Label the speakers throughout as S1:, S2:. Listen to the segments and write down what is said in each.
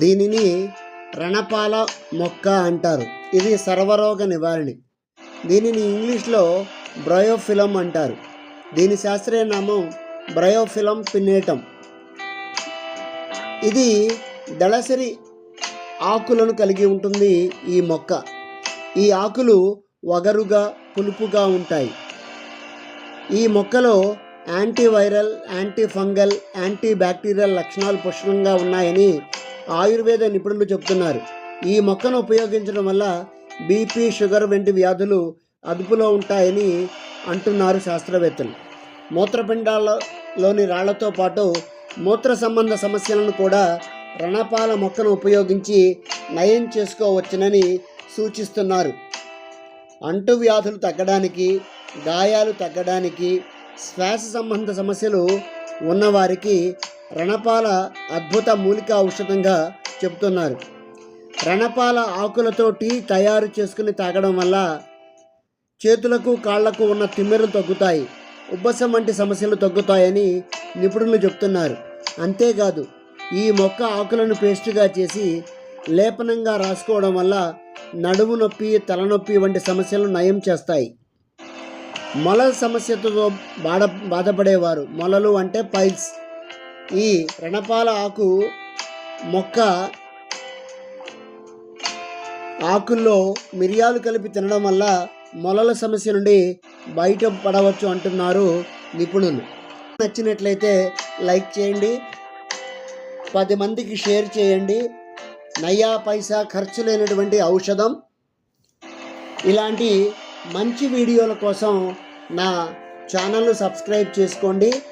S1: దీనిని రణపాల మొక్క అంటారు. ఇది సర్వరోగ నివారణి. దీనిని ఇంగ్లీష్లో బ్రయోఫిలం అంటారు. దీని శాస్త్రీయ నామం బ్రయోఫిలం పిన్నేటం ఇది దళసరి ఆకులను కలిగి ఉంటుంది ఈ మొక్క. ఈ ఆకులు వగరుగా పులుపుగా ఉంటాయి. ఈ మొక్కలో antiviral anti fungal anti bacterial లక్షణాలు పుష్కలంగా ఉన్నాయని ఆయుర్వేద నిపుణులు చెబుతున్నారు ఈ మొక్కను ఉపయోగించడం వల్ల బీపీ షుగర్ వంటి వ్యాధులు అదుపులో ఉంటాయని అంటున్నారు శాస్త్రవేత్తలు. మూత్రపిండాలలోని రాళ్ళతో పాటు మూత్ర సంబంధ సమస్యలను కూడా రణపాల మొక్కను ఉపయోగించి నయం చేసుకోవచ్చునని సూచిస్తున్నారు. అంటువ్యాధులు తగ్గడానికి గాయాలు తగ్గడానికి శ్వాస సంబంధ సమస్యలు ఉన్నవారికి రణపాల అద్భుత మూలిక ఔషధంగా చెబుతున్నారు. రణపాల ఆకులతో టీ తయారు చేసుకుని తాగడం వల్ల చేతులకు కాళ్ళకు ఉన్న తిమ్మెరలు తగ్గుతాయి. ఉబ్బసం వంటి సమస్యలు తగ్గుతాయని నిపుణులు చెప్తున్నారు అంతేకాదు ఈ మొక్క ఆకులను పేస్టుగా చేసి లేపనంగా రాసుకోవడం వల్ల నడుము నొప్పి తలనొప్పి వంటి సమస్యలు నయం చేస్తాయి. మొల సమస్యతో బాధ బాధపడేవారు. మొలలు అంటే పైల్స్. ఈ రణపాల ఆకు మొక్క ఆకుల్లో మిరియాలు కలిపి తినడం వల్ల మొలల సమస్య నుండి బయట పడవచ్చు అంటున్నారు నిపుణులు. నచ్చినట్లయితే లైక్ చేయండి. పది మందికి షేర్ చేయండి. నయ్యా పైసా ఖర్చు లేనటువంటి ఔషధం. ఇలాంటి మంచి వీడియోల కోసం నా ఛానల్ను సబ్స్క్రైబ్ చేసుకోండి.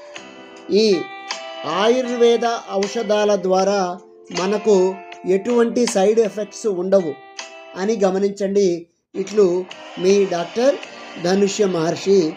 S1: ఈ ఆయుర్వేద ఔషధాల ద్వారా మనకు ఎటువంటి సైడ్ ఎఫెక్ట్స్ ఉండవు అని గమనించండి. ఇట్లు మీ డాక్టర్ ధనుష్య మహర్షి